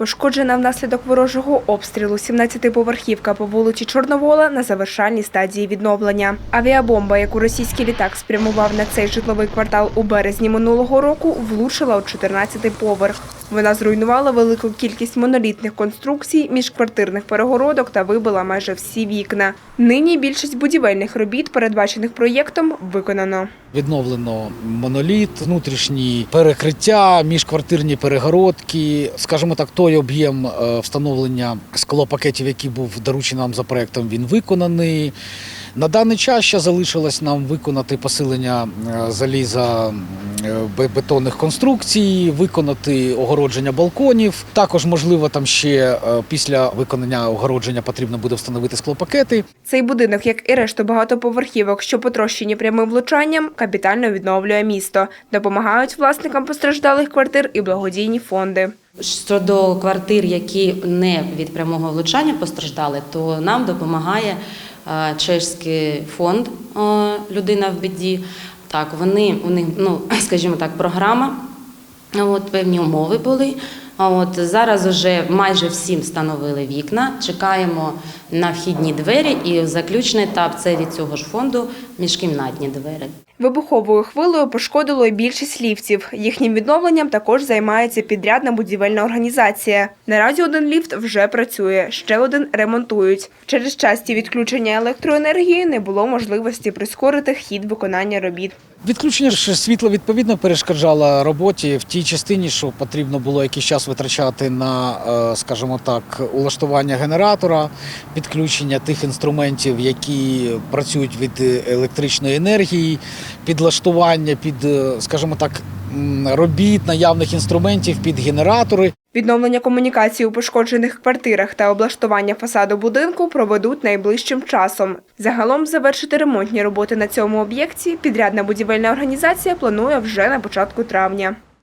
Пошкоджена внаслідок ворожого обстрілу 17-поверхівка по вулиці Чорновола на завершальній стадії відновлення. Авіабомба, яку російський літак спрямував на цей житловий квартал у березні минулого року, влучила у 14-й поверх. Вона зруйнувала велику кількість монолітних конструкцій, міжквартирних перегородок та вибила майже всі вікна. Нині більшість будівельних робіт, передбачених проєктом, виконано. Відновлено моноліт, внутрішні перекриття, міжквартирні перегородки. Скажімо так, той об'єм е, встановлення склопакетів, який був доручений нам за проектом, він виконаний. На даний час ще залишилось нам виконати посилення е, заліза е, бе- бетонних конструкцій, виконати огородження балконів. Також, можливо, там ще після виконання огородження потрібно буде встановити склопакети. Цей будинок, як і решту багатоповерхівок, що потрощені прямим влучанням, капітально відновлює місто. Допомагають власникам постраждалих квартир і благодійні фонди. Щодо квартир, які не від прямого влучання постраждали, то нам допомагає чешський чеський фонд е, Людина в біді. Так, вони у них, ну скажімо так, програма. От певні умови були. От зараз вже майже всім встановили вікна. Чекаємо на вхідні двері, і заключний етап це від цього ж фонду міжкімнатні двері. Вибуховою хвилею пошкодило і більшість ліфтів. Їхнім відновленням також займається підрядна будівельна організація. Наразі один ліфт вже працює, ще один ремонтують. Через часті відключення електроенергії не було можливості прискорити хід виконання робіт. Відключення ж світла відповідно перешкоджало роботі в тій частині, що потрібно було якийсь час витрачати на, е, скажімо так, улаштування генератора, підключення тих інструментів, які працюють від електричної енергії, підлаштування під, е, скажімо так, робіт наявних інструментів під генератори. Відновлення комунікації у пошкоджених квартирах та облаштування фасаду будинку проведуть найближчим часом. Загалом завершити ремонтні роботи на цьому об'єкті підрядна будівельна організація планує вже на початку травня.